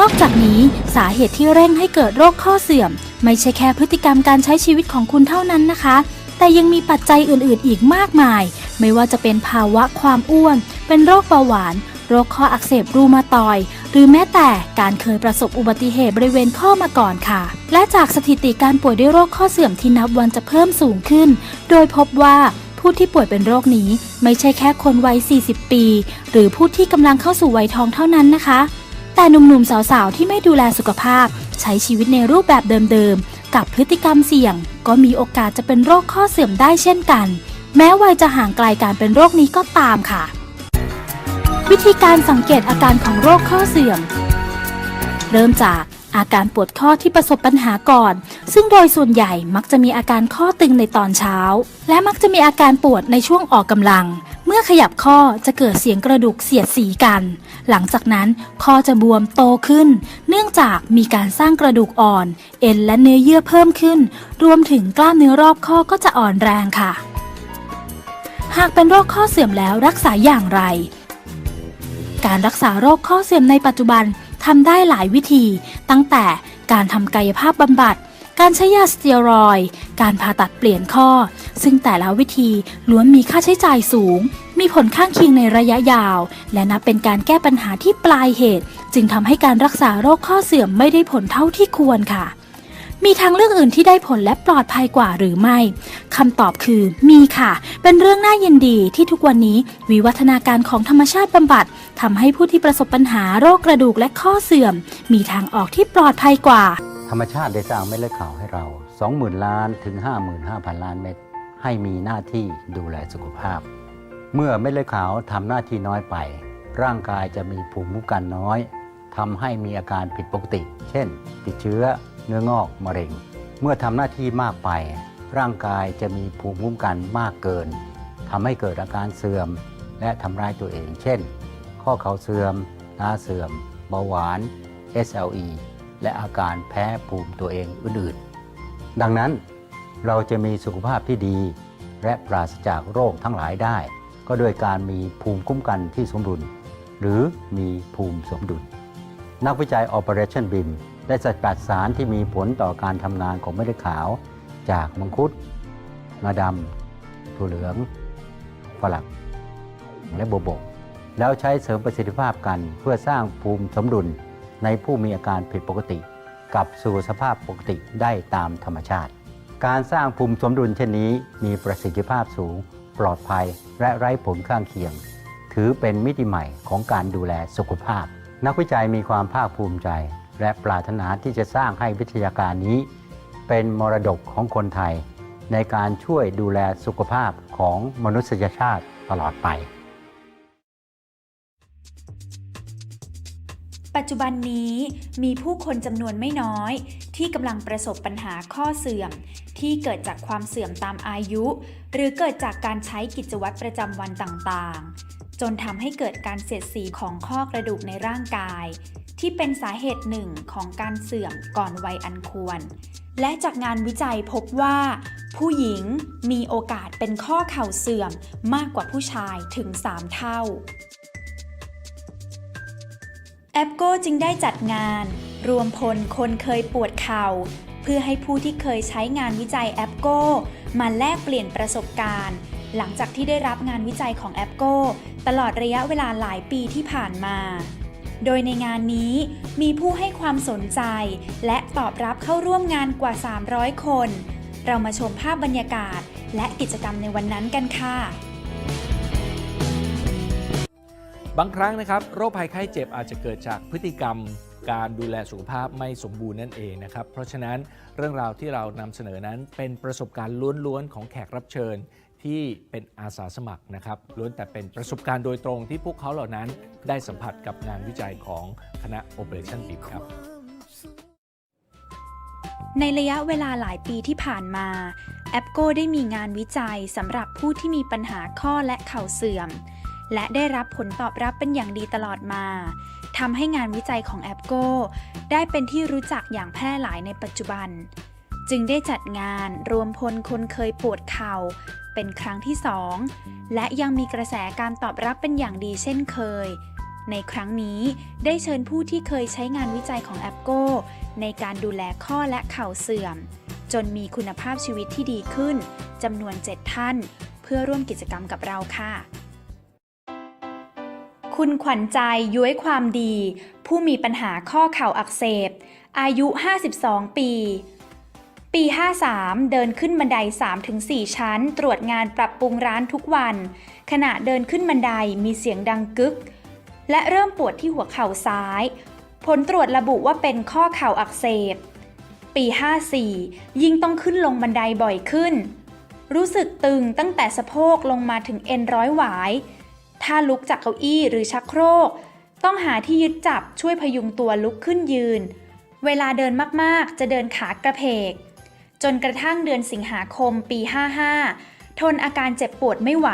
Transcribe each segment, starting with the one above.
นอกจากนี้สาเหตุที่เร่งให้เกิดโรคข้อเสื่อม ไม่ใช่แค่พฤติกรรมการใช้ชีวิตของคุณเท่านั้นนะคะ แต่ยังมีปัจจัยอื่นๆ อีกมากมาย ไม่ว่าจะเป็นภาวะความอ้วน เป็นโรคเบาหวาน โรคข้ออักเสบรูมาตอยหรือแม้แต่การเคยประสบอุบัติเหตุบริเวณข้อมาก่อนค่ะ และจากสถิติการป่วยด้วยโรคข้อเสื่อมที่นับวันจะเพิ่มสูงขึ้น โดยพบว่าผู้ที่ป่วยเป็นโรคนี้ ไม่ใช่แค่คนวัย 40 ปี หรือผู้ที่กำลังเข้าสู่วัยทองเท่านั้นนะคะ แต่หนุ่มๆสาวๆ ที่ไม่ดูแลสุขภาพ ใช้ชีวิตในรูปแบบเดิมๆ กับพฤติกรรมเสี่ยง ก็มีโอกาสจะเป็นโรคข้อเสื่อมได้เช่นกัน แม้วัยจะห่างไกลการเป็นโรคนี้ก็ตามค่ะ วิธีการสังเกตอาการของโรคข้อเสื่อม เริ่มจากอาการปวดข้อที่ประสบปัญหาก่อน ซึ่งโดยส่วนใหญ่มักจะมีอาการข้อตึงในตอนเช้า และมักจะมีอาการปวดในช่วงออกกำลัง เมื่อขยับข้อจะเกิดเสียงกระดูกเสียดสีกัน หลังจากนั้นข้อจะบวมโตขึ้น เนื่องจากมีการสร้างกระดูกอ่อน เอ็นและเนื้อเยื่อเพิ่มขึ้น รวมถึงกล้ามเนื้อรอบข้อก็จะอ่อนแรงค่ะ หากเป็นโรคข้อเสื่อมแล้วรักษาอย่างไร การรักษาโรคข้อเสื่อมในปัจจุบันทำได้หลายวิธี ตั้งแต่การทำกายภาพบำบัดการใช้ยาสเตียรอยด์การผ่าตัดเปลี่ยนข้อ ซึ่งแต่ละวิธีล้วนมีค่าใช้จ่ายสูง มีผลข้างเคียงในระยะยาว และนับเป็นการแก้ปัญหาที่ปลายเหตุ จึงทำให้การรักษาโรคข้อเสื่อมไม่ได้ผลเท่าที่ควรค่ะ มีทางเลือกอื่นที่ได้ผลและปลอดภัยกว่าหรือไม่คำตอบคือ มีค่ะ เป็นเรื่องน่ายินดีที่ทุกวันนี้วิวัฒนาการของธรรมชาติบำบัดทำให้ผู้ที่ประสบปัญหาโรคกระดูกและข้อเสื่อม มีทางออกที่ปลอดภัยกว่า ธรรมชาติได้สร้างเม็ดเลือดขาวให้เรา 20,000 ล้านถึง 55,000 ล้านเม็ด ให้มีหน้าที่ดูแลสุขภาพ เมื่อเม็ดเลือดขาวทำหน้าที่น้อยไป ร่างกายจะมีภูมิคุ้มกันน้อยทำให้มีอาการผิดปกติ เช่น ติดเชื้อ เนื้องอก มะเร็ง เมื่อทำหน้าที่มากไป ร่างกายจะมีภูมิคุ้มกันมากเกินทำให้เกิดอาการเสื่อม และทำร้ายตัวเอง เช่น ข้อเข่าเสื่อม ตาเสื่อม เบาหวาน SLE และอาการแพ้ภูมิตัวเองอื่นๆ ดังนั้น เราจะมีสุขภาพที่ดี และปราศจากโรคทั้งหลายได้ ก็โดยการมีภูมิคุ้มกันที่สมดุล หรือมีภูมิสมดุล นักวิจัย Operation BIM ได้สกัดสารที่มีผลต่อการทำงานของเม็ดขาว จากมังคุดงาดำถั่วเหลืองฝรั่งและโบวบแล้วใช้เสริมประสิทธิภาพกันเพื่อสร้างภูมิสมดุลในผู้มีอาการผิดปกติ กลับสู่สภาพปกติได้ตามธรรมชาติ การสร้างภูมิสมดุลเช่นนี้มีประสิทธิภาพสูง ปลอดภัย และไร้ผลข้างเคียง ถือเป็นมิติใหม่ของการดูแลสุขภาพ นักวิจัยมีความภาคภูมิใจ และปรารถนาที่จะสร้างให้วิทยาการนี้ เป็นมรดกของคนไทย ในการช่วยดูแลสุขภาพของมนุษยชาติตลอดไป ปัจจุบันนี้มีผู้คนจำนวนไม่น้อยที่กำลังประสบปัญหาข้อเสื่อม ที่เกิดจากความเสื่อมตามอายุ หรือเกิดจากการใช้กิจวัตรประจำวันต่างๆ จนทำให้เกิดการเสียดสีของข้อกระดูกในร่างกาย ที่เป็นสาเหตุหนึ่งของการเสื่อมก่อนวัยอันควร และจากงานวิจัยพบว่า ผู้หญิงมีโอกาสเป็นข้อเข่าเสื่อมมากกว่าผู้ชายถึง 3 เท่าแอปโกจึงได้จัดงาน รวมพลคนเคยปวดเข่า พื่อให้ผู้ที่เคยใช้งานวิจัยแอปโก้มาแลกเปลี่ยนประสบการณ์ หลังจากที่ได้รับงานวิจัยของแอปโก้ตลอดระยะเวลาหลายปีที่ผ่านมา โดยในงานนี้มีผู้ให้ความสนใจ และตอบรับเข้าร่วมงานกว่า 300 คน เรามาชมภาพบรรยากาศ และกิจกรรมในวันนั้นกันค่ะบางครั้งนะครับโรคภัยไข้เจ็บอาจจะเกิดจากพฤติกรรม การดูแลสุขภาพไม่สมบูรณ์นั่นเองนะครับ เพราะฉะนั้นเรื่องราวที่เรานำเสนอนั้นเป็นประสบการณ์ล้วนๆของแขกรับเชิญที่เป็นอาสาสมัครนะครับล้วนแต่เป็นประสบการณ์โดยตรงที่พวกเขาเหล่านั้นได้สัมผัสกับงานวิจัยของคณะ Operation b i m ครับ ในระยะเวลาหลายปีที่ผ่านมาแอปโกได้มีงานวิจัยสำหรับผู้ที่มีปัญหาข้อและเข่าเสื่อม และได้รับผลตอบรับเป็นอย่างดีตลอดมา ทำให้งานวิจัยของแอปโกได้เป็นที่รู้จักอย่างแพร่หลายในปัจจุบัน จึงได้จัดงานรวมพลคนเคยปวดเข่า เป็นครั้งที่สองและยังมีกระแสการตอบรับเป็นอย่างดีเช่นเคย ในครั้งนี้ได้เชิญผู้ที่เคยใช้งานวิจัยของแอปโกในการดูแลข้อและเข่าเสื่อม จนมีคุณภาพชีวิตที่ดีขึ้นจำนวน 7 ท่าน เพื่อร่วมกิจกรรมกับเราค่ะ คุณขวัญใจย้วยความดี ผู้มีปัญหาข้อเข่าอักเสบ อายุ 52 ปี ปี 53 เดินขึ้นบันได 3-4 ชั้น ตรวจงานปรับปรุงร้านทุกวัน ขณะเดินขึ้นบันไดมีเสียงดังกึก และเริ่มปวดที่หัวเข่าซ้าย ผลตรวจระบุว่าเป็นข้อเข่าอักเสบ ปี 54 ยิ่งต้องขึ้นลงบันไดบ่อยขึ้น รู้สึกตึงตั้งแต่สะโพกลงมาถึงเอ็นร้อยหวาย ถ้าลุกจากเก้าอี้หรือชักโครก ต้องหาที่ยึดจับช่วยพยุงตัวลุกขึ้นยืน เวลาเดินมากๆ จะเดินขากระเพก จนกระทั่งเดือนสิงหาคมปี 55 ทนอาการเจ็บปวดไม่ไหว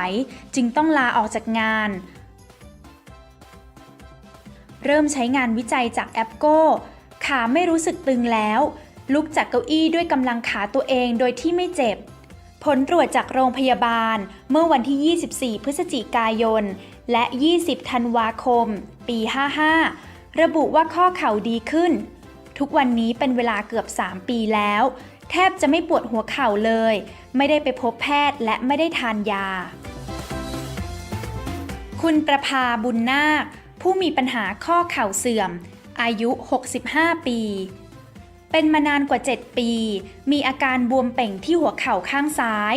จึงต้องลาออกจากงาน เริ่มใช้งานวิจัยจากแอปโก้ ขาไม่รู้สึกตึงแล้ว ลุกจากเก้าอี้ด้วยกำลังขาตัวเองโดยที่ไม่เจ็บ ผลตรวจจากโรงพยาบาลเมื่อวันที่ 24 พฤศจิกายน และ 20 ธันวาคม ปี 55 ระบุว่าข้อเข่าดีขึ้น ทุกวันนี้เป็นเวลาเกือบ 3 ปีแล้ว แทบจะไม่ปวดหัวเข่าเลย ไม่ได้ไปพบแพทย์และไม่ได้ทานยา คุณประภาบุญนาค ผู้มีปัญหาข้อเข่าเสื่อม อายุ 65 ปี เป็นมานานกว่า 7 ปี มีอาการบวมเป่งที่หัวเข่าข้างซ้าย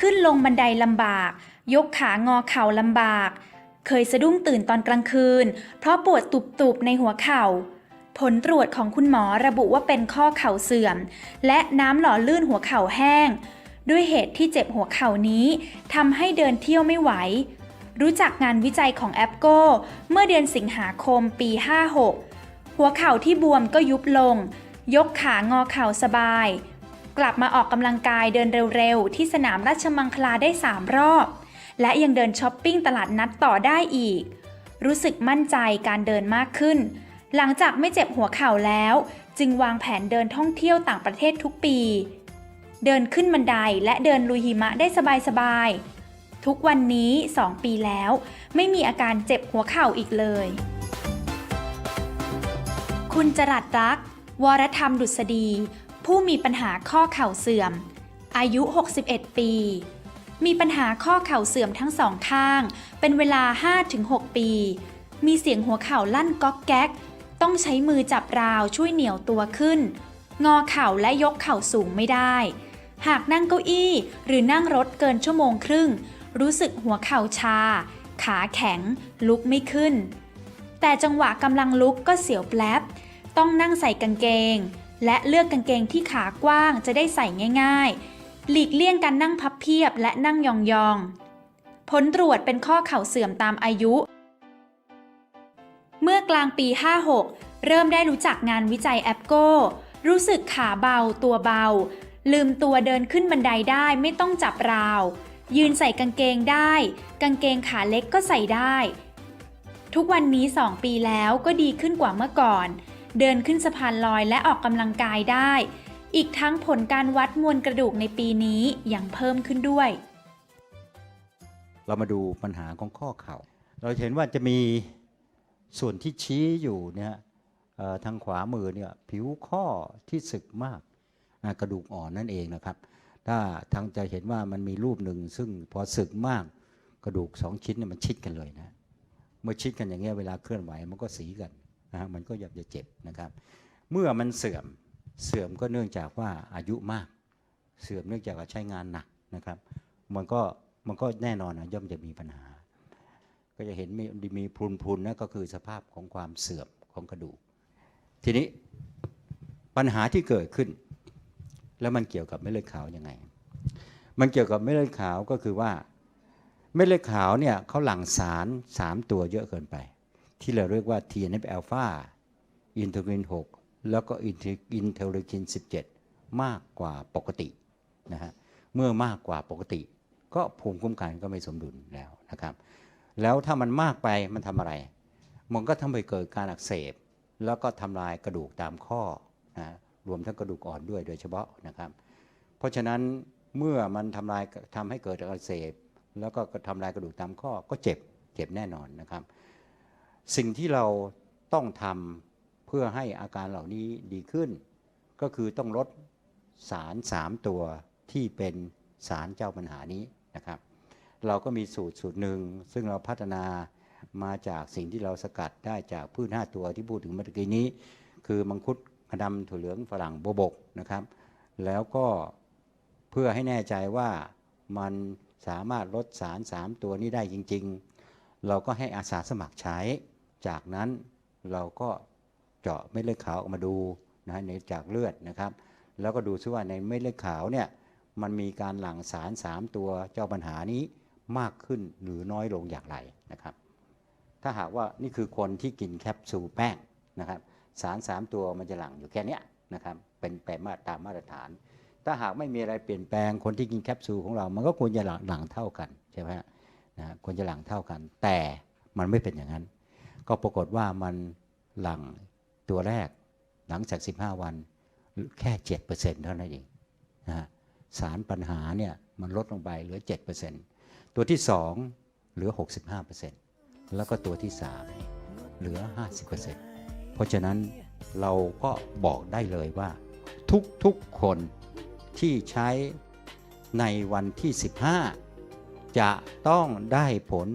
ขึ้นลงบันไดลำบาก ยกขางอเข่าลำบาก เคยสะดุ้งตื่นตอนกลางคืน เพราะปวดตุบๆในหัวเข่า ผลตรวจของคุณหมอระบุว่าเป็นข้อเข่าเสื่อม และน้ำหล่อลื่นหัวเข่าแห้ง ด้วยเหตุที่เจ็บหัวเข่านี้ทำให้เดินเที่ยวไม่ไหว รู้จักงานวิจัยของแอปโกเมื่อเดือนสิงหาคมปี 56 หัวเข่าที่บวมก็ยุบลง ยกขางอเข่าสบาย กลับมาออกกำลังกายเดินเร็วๆ ที่สนามราชมังคลาได้ 3 รอบ และยังเดินช้อปปิ้งตลาดนัดต่อได้อีก รู้สึกมั่นใจการเดินมากขึ้น หลังจากไม่เจ็บหัวเข่าแล้ว จึงวางแผนเดินท่องเที่ยวต่างประเทศทุกปี เดินขึ้นบันไดและเดินลุยหิมะได้สบายๆ ทุกวันนี้ 2 ปีแล้ว ไม่มีอาการเจ็บหัวเข่าอีกเลยคุณจรัสรัก วรธรรมดุษฎี ผู้มีปัญหาข้อเข่าเสื่อม อายุ 61 ปี มีปัญหาข้อเข่าเสื่อมทั้งสองข้าง เป็นเวลา 5-6 ปี มีเสียงหัวเข่าลั่นก๊อกแก๊ก ต้องใช้มือจับราวช่วยเหนี่ยวตัวขึ้น งอเข่าและยกเข่าสูงไม่ได้ หากนั่งเก้าอี้หรือนั่งรถเกินชั่วโมงครึ่ง รู้สึกหัวเข่าชา ขาแข็ง ลุกไม่ขึ้น แต่จังหวะกำลังลุกก็เสียวแปลบ ต้องนั่งใส่กางเกง และเลือกกางเกงที่ขากว้างจะได้ใส่ง่ายๆ หลีกเลี่ยงการนั่งพับเพียบและนั่งยองๆ ผลตรวจเป็นข้อเข่าเสื่อมตามอายุ เมื่อกลางปี 56 เริ่มได้รู้จักงานวิจัยแอปโก้รู้สึกขาเบาตัวเบา ลืมตัวเดินขึ้นบันไดได้ไม่ต้องจับราว ยืนใส่กางเกงได้ กางเกงขาเล็กก็ใส่ได้ ทุกวันนี้ 2 ปีแล้วก็ดีขึ้นกว่าเมื่อก่อน เดินขึ้นสะพานลอยและออกกำลังกายได้ อีกทั้งผลการวัดมวลกระดูกในปีนี้ยังเพิ่มขึ้นด้วย เรามาดูปัญหาของข้อเข่า เราเห็นว่าจะมีส่วนที่ชี้อยู่เนี่ยทางขวามือเนี่ยผิวข้อที่สึกมากกระดูกอ่อนนั่นเองนะครับ ถ้าทางจะเห็นว่ามันมีรูปหนึ่งซึ่งพอสึกมากกระดูกสองชิ้นเนี่ยมันชิดกันเลยนะ เมื่อชิดกันอย่างเงี้ยเวลาเคลื่อนไหวมันก็สีกัน นะฮะมันก็อยากจะเจ็บนะครับ เมื่อมันเสื่อมเสื่อมก็เนื่องจากว่าอายุมาก เสื่อมเนื่องจากว่าใช้งานหนักนะครับ มันก็มันก็แน่นอนนะย่อมจะมีปัญหา ก็จะเห็นมีมีพรุนๆนะก็คือสภาพของความเสื่อมของกระดูก ทีนี้ปัญหาที่เกิดขึ้น แล้วมันเกี่ยวกับเม็ดเลือดขาวยังไง มันเกี่ยวกับเม็ดเลือดขาวก็คือว่าเม็ดเลือดขาวเนี่ยเขาหลั่งสาร 3 ตัวเยอะเกินไป ที่เราเรียกว่า TNF อ l p h a อินเทอร์ลิน 6 แล้วก็อินเทอร์ลิน 17 มากกว่าปกตินะฮะเมื่อมากกว่าปกติ ก็ภูมิคุ้มกันก็ไม่สมดุลแล้วนะครับ แล้วถ้ามันมากไปมันทำอะไร มันก็ทำให้เกิดการอักเสบ แล้วก็ทำลายกระดูกตามข้อนะรวมทั้งกระดูกอ่อนด้วยโดยเฉพาะนะครับ เพราะฉะนั้นเมื่อมันทำลายทำให้เกิดอักเสบ แล้วก็ทำลายกระดูกตามข้อก็เจ็บเจ็บแน่นอนนะครับ สิ่งที่เราต้องทำเพื่อให้อาการเหล่านี้ดีขึ้น ก็คือต้องลดสาร3ตัวที่เป็นสารเจ้าปัญหานี้นะครับ เราก็มีสูตรสูตรหนึ่ง ซึ่งเราพัฒนามาจากสิ่งที่เราสกัดได้จากพืช5ตัวที่พูดถึงเมื่อกี้นี้ คือมังคุดกระดำถั่วเหลืองฝรั่งโบบกนะครับ แล้วก็เพื่อให้แน่ใจว่ามันสามารถลดสาร3ตัวนี้ได้จริง ๆ เราก็ให้อาสาสมัครใช้ จากนั้นเราก็เจาะเม็ดเลือดขาวออกมาดูนะในจากเลือดนะครับ แล้วก็ดูซิว่าในเม็ดเลือดขาวเนี่ยมันมีการหลั่งสาร 3 ตัวเจ้าปัญหานี้มากขึ้นหรือน้อยลงอย่างไรนะครับ ถ้าหากว่านี่คือคนที่กินแคปซูลแป้งนะครับ สาร 3 ตัวมันจะหลั่งอยู่แค่นี้นะครับเป็นแปมาตามมาตรฐาน ถ้าหากไม่มีอะไรเปลี่ยนแปลงคนที่กินแคปซูลของเรา มันก็ควรจะหลังหลั่งเท่ากันใช่ไหมฮะนะควรจะหลั่งเท่ากัน แต่มันไม่เป็นอย่างนั้น ก็ปรากฏว่ามันหลังตัวแรกหลังจาก 15 วันแค่ 7%เท่านั้นเองนะสารปัญหาเนี่ยมันลดลงไปเหลือ 7%ตัวที่ 2 เหลือ 65%แล้วก็ตัวที่ 3 เหลือ 50%เพราะฉะนั้นเราก็บอกได้เลยว่า ทุกๆคนที่ใช้ในวันที่ 15 จะต้องได้ผล